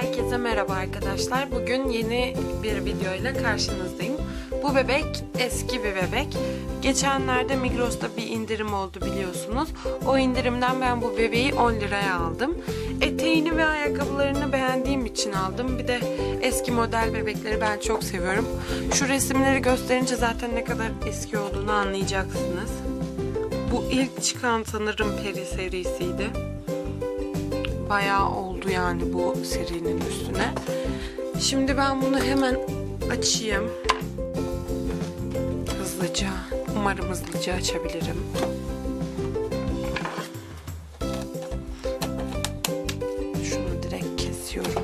Herkese merhaba arkadaşlar. Bugün yeni bir video ile karşınızdayım. Bu bebek eski bir bebek. Geçenlerde Migros'ta bir indirim oldu biliyorsunuz. O indirimden ben bu bebeği 10 liraya aldım. Eteğini ve ayakkabılarını beğendiğim için aldım. Bir de eski model bebekleri ben çok seviyorum. Şu resimleri gösterince zaten ne kadar eski olduğunu anlayacaksınız. Bu ilk çıkan sanırım Peri serisiydi. Bayağı oldu yani bu serinin üstüne. Şimdi ben bunu hemen açayım. Hızlıca. Umarım hızlıca açabilirim. Şunu direkt kesiyorum.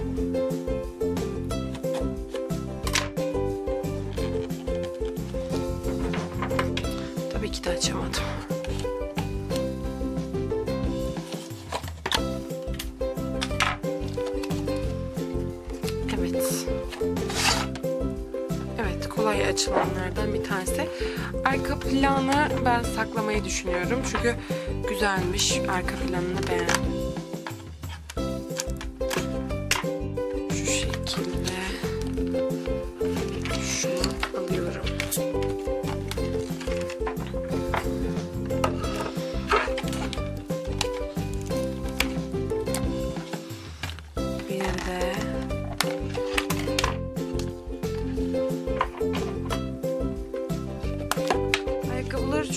Tabii ki de açamadım. Açılanlardan bir tanesi. Arka planı ben saklamayı düşünüyorum. Çünkü güzelmiş. Arka planını beğendim. Şu şekilde. Şunu alıyorum. Bir de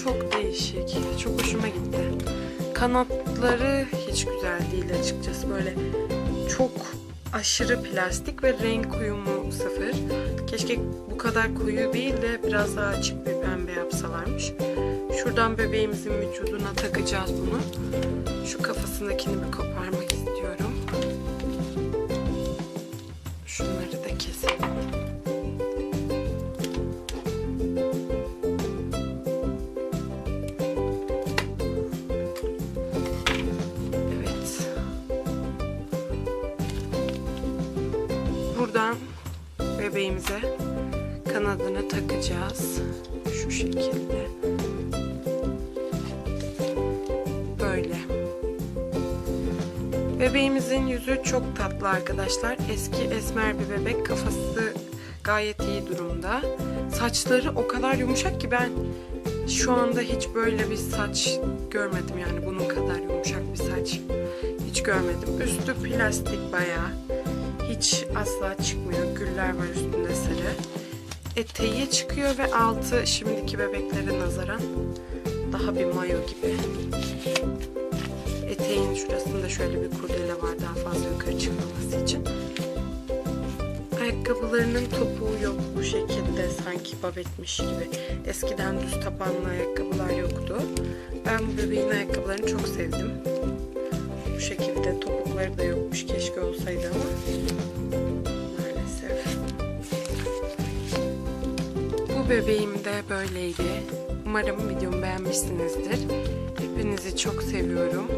çok değişik. Çok hoşuma gitti. Kanatları hiç güzel değil açıkçası. Böyle çok aşırı plastik ve renk uyumu sıfır. Keşke bu kadar koyu değil de biraz daha açık bir pembe yapsalarmış. Şuradan bebeğimizin vücuduna takacağız bunu. Şu kafasındakini bir koparmak istiyorum. Şunları da keselim. Buradan bebeğimize kanadını takacağız. Şu şekilde. Böyle. Bebeğimizin yüzü çok tatlı arkadaşlar. Eski esmer bir bebek. Kafası gayet iyi durumda. Saçları o kadar yumuşak ki ben şu anda hiç böyle bir saç görmedim yani bunun kadar yumuşak bir saç hiç görmedim. Üstü plastik bayağı. Hiç asla çıkmıyor. Güller var üstünde sarı. Eteği çıkıyor ve altı şimdiki bebeklere nazaran daha bir mayo gibi. Eteğin şurasında şöyle bir kurdele var daha fazla yukarı çıkmaması için. Ayakkabılarının topuğu yok bu şekilde sanki babetmiş gibi. Eskiden düz tabanlı ayakkabılar yoktu. Ben bu bebeğin ayakkabılarını çok sevdim. Bu şekilde topukları da yokmuş. Keşke olsaydı ama maalesef. Bu bebeğim de böyleydi. Umarım videomu beğenmişsinizdir. Hepinizi çok seviyorum.